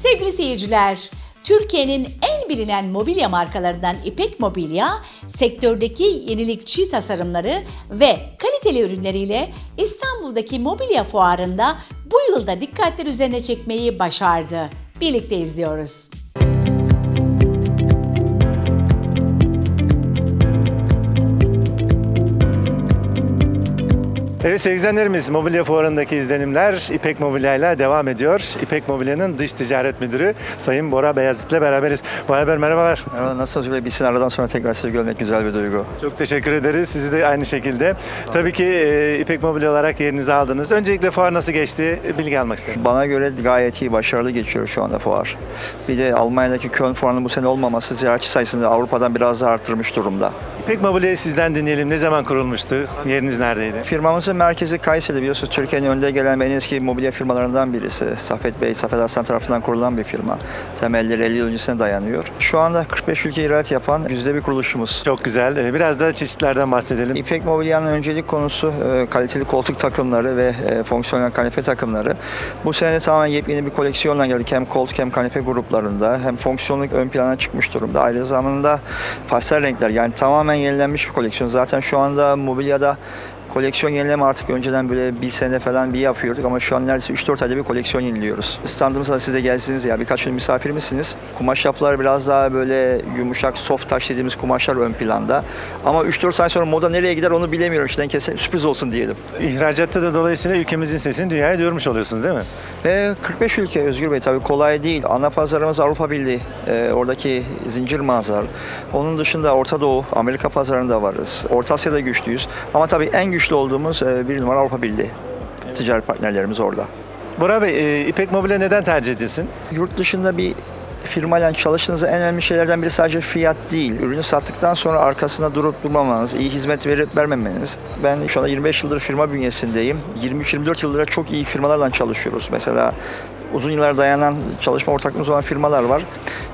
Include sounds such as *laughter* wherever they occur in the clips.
Sevgili seyirciler, Türkiye'nin en bilinen mobilya markalarından İpek Mobilya, sektördeki yenilikçi tasarımları ve kaliteli ürünleriyle İstanbul'daki mobilya fuarında bu yılda dikkatler üzerine çekmeyi başardı. Birlikte izliyoruz. Evet sevgili izleyenlerimiz Mobilya Fuarı'ndaki izlenimler İpek Mobilya ile devam ediyor. İpek Mobilya'nın dış ticaret müdürü Sayın Bora Beyazıt ile beraberiz. Bora Bey merhabalar. Merhaba, nasılsınız? Böyle bir sene aradan sonra tekrar sizi görmek güzel bir duygu. Çok teşekkür ederiz. Sizi de aynı şekilde. Tabii ki e, İpek Mobilya olarak yerinizi aldınız. Öncelikle fuar nasıl geçti? Bilgi almak isterim. Bana göre gayet iyi, başarılı geçiyor şu anda fuar. Bir de Almanya'daki Köln fuarının bu sene olmaması ziyaretçi sayısını Avrupa'dan biraz daha arttırmış durumda. İpek Mobilya'yı sizden dinleyelim. Ne zaman kurulmuştu? Yeriniz neredeydi? Firmamızın merkezi Kayseri'de biliyorsunuz Türkiye'nin önde gelen en eski mobilya firmalarından birisi. Safet Bey, Safet Aslan tarafından kurulan bir firma. Temelleri 50 yıl öncesine dayanıyor. Şu anda 45 ülke ihracat yapan yüzde bir kuruluşumuz. Çok güzel. E, Biraz da çeşitlerden bahsedelim. İpek Mobilya'nın öncelik konusu e, kaliteli koltuk takımları ve e, fonksiyonel kanepe takımları. Bu sene tamamen yepyeni bir koleksiyonla geldik. Hem koltuk hem kanepe gruplarında hem fonksiyonluk ön plana çıkmış durumda. Aynı zamanda pastel renkler yani tamamen yenilenmiş bir koleksiyon. Zaten şu anda mobilyada koleksiyon yenileme artık önceden böyle bir sene falan bir yapıyorduk ama şu an neredeyse 3-4 ayda bir koleksiyon yeniliyoruz. Standımıza siz de gelsiniz ya birkaç gün misafirimizsiniz. Kumaş yapıları biraz daha böyle yumuşak soft touch dediğimiz kumaşlar ön planda. Ama 3-4 ay sonra moda nereye gider onu bilemiyorum. İşte kesin sürpriz olsun diyelim. İhracatta da dolayısıyla ülkemizin sesini dünyaya duyurmuş oluyorsunuz değil mi? Ve 45 ülke Özgür Bey tabii kolay değil. Ana pazarımız Avrupa Birliği. Ee, oradaki zincir mağazalar. Onun dışında Orta Doğu, Amerika pazarında varız. Orta Asya'da güçlüyüz. Ama tabii en güçlü olduğumuz e, bir numara Avrupa Birliği. Ticaret partnerlerimiz orada. Bora Bey, e, İpek Mobilya neden tercih edilsin? Yurt dışında bir firmayla çalıştığınızda en önemli şeylerden biri sadece fiyat değil. Ürünü sattıktan sonra arkasında durup durmamanız, iyi hizmet verip vermemeniz. Ben şu anda 25 yıldır firma bünyesindeyim. 23-24 yıldır çok iyi firmalarla çalışıyoruz. Mesela uzun yıllar dayanan çalışma ortaklığımız olan firmalar var.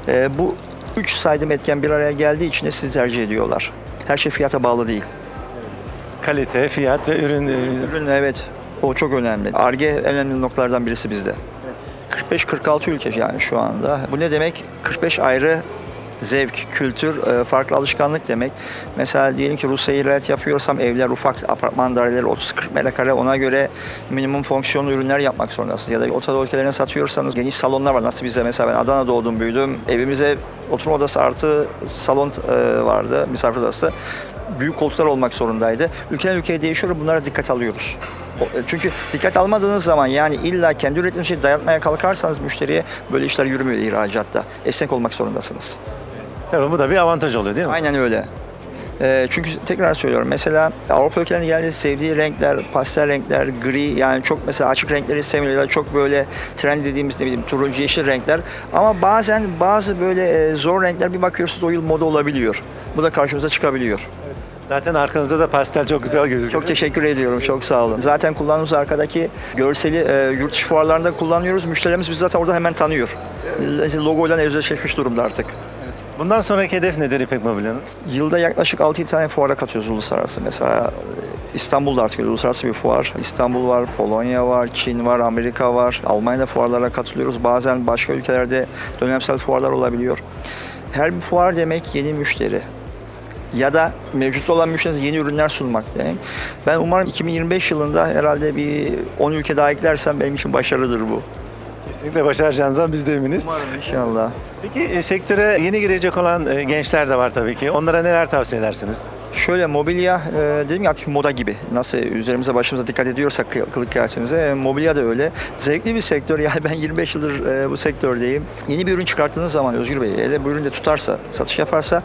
Ee, bu üç saydığım etken bir araya geldiği için de sizi tercih ediyorlar. Her şey fiyata bağlı değil. Kalite, fiyat ve ürün. e, Ürün evet o çok önemli. Arge önemli noktalardan birisi bizde. 45-46 ülke yani şu anda. Bu ne demek? 45 ayrı zevk, kültür, e, farklı alışkanlık demek. Mesela diyelim ki Rusya'ya ihracat yapıyorsam evler ufak apartman daireleri 30-40 metrekare ona göre minimum fonksiyonlu ürünler yapmak zorundasınız. Ya da Orta ülkelerine satıyorsanız geniş salonlar var. Nasıl bize mesela ben Adana'da doğdum büyüdüm. Evimize oturma odası artı salon e, vardı, misafir odası. Büyük koltuklar olmak zorundaydı. Ülkeden ülkeye değişiyor bunlara dikkat alıyoruz. E, Çünkü dikkat almadığınız zaman yani illa kendi ürettiğiniz şeyi dayatmaya kalkarsanız müşteriye böyle işler yürümüyor ihracatta. Esnek olmak zorundasınız. Tabii bu da bir avantaj oluyor değil mi? Aynen öyle. Ee, çünkü tekrar söylüyorum mesela Avrupa ülkelerinin genelde sevdiği renkler, pastel renkler, gri yani çok mesela açık renkleri sevmiyorlar. Çok böyle trend dediğimiz ne bileyim turuncu yeşil renkler. Ama bazen bazı böyle e, zor renkler bir bakıyorsunuz o yıl moda olabiliyor. Bu da karşımıza çıkabiliyor. Zaten arkanızda da pastel çok güzel gözüküyor. Çok teşekkür ediyorum. Çok sağ olun. Zaten kullandığımız arkadaki görseli e, yurt dışı fuarlarında kullanıyoruz. Müşterilerimiz bizi zaten orada hemen tanıyor. E, Logoyla özdeşleşmiş durumda artık. Bundan sonraki hedef nedir İpek Mobilya'nın? Yılda yaklaşık 6-7 tane fuara katıyoruz uluslararası. Mesela e, İstanbul'da artık uluslararası bir fuar. İstanbul var, Polonya var, Çin var, Amerika var. Almanya'da fuarlara katılıyoruz. Bazen başka ülkelerde dönemsel fuarlar olabiliyor. Her bir fuar demek yeni müşteri ya da mevcut olan müşterinize yeni ürünler sunmak demek. Ben umarım 2025 yılında herhalde bir 10 ülke daha eklersem benim için başarıdır bu. Kesinlikle başaracağınızdan biz de eminiz. İnşallah. Peki e, sektöre yeni girecek olan e, gençler de var tabii ki. Onlara neler tavsiye edersiniz? Şöyle mobilya e, dedim ya artık moda gibi. Nasıl üzerimize başımıza dikkat ediyorsak kı- kılık kıyafetimize e, mobilya da öyle. Zevkli bir sektör. *laughs* Yani ben 25 yıldır e, bu sektördeyim. Yeni bir ürün çıkarttığınız zaman Özgür Bey, hele bu ürün de tutarsa, satış yaparsa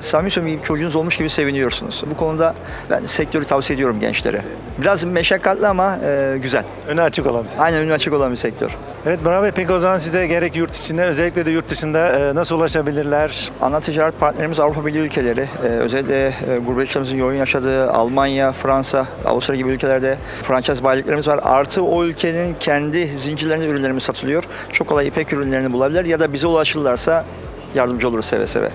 samimi söyleyeyim çocuğunuz olmuş gibi seviniyorsunuz. Bu konuda ben sektörü tavsiye ediyorum gençlere. Biraz meşakkatli ama e, güzel. Öne açık olan bir sektör. Aynen önü açık olan bir sektör. Evet Murat Bey peki o zaman size gerek yurt içinde özellikle de yurt dışında e, nasıl ulaşabilirler? Ana ticaret partnerimiz Avrupa Birliği ülkeleri. Ee, özellikle e, gurbetçilerimizin yoğun yaşadığı Almanya, Fransa, Avusturya gibi ülkelerde franchise bayiliklerimiz var. Artı o ülkenin kendi zincirlerinde ürünlerimiz satılıyor. Çok kolay ipek ürünlerini bulabilir ya da bize ulaşırlarsa yardımcı oluruz seve seve.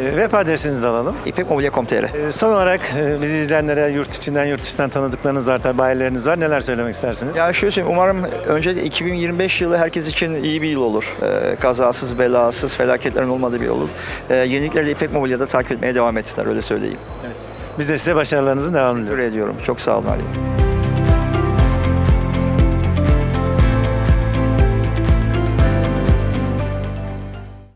E, web adresinizi de alalım. İpekmobilya.com.tr E, son olarak e, bizi izleyenlere yurt içinden yurt dışından tanıdıklarınız var, bayileriniz var. Neler söylemek istersiniz? Ya şöyle söyleyeyim, umarım önce 2025 yılı herkes için iyi bir yıl olur. Ee, kazasız, belasız, felaketlerin olmadığı bir yıl olur. Ee, yenilikleri de İpek Mobilya'da takip etmeye devam etsinler, öyle söyleyeyim. Biz de size başarılarınızın devamını diliyoruz. Ediyorum. Çok sağ olun Ali.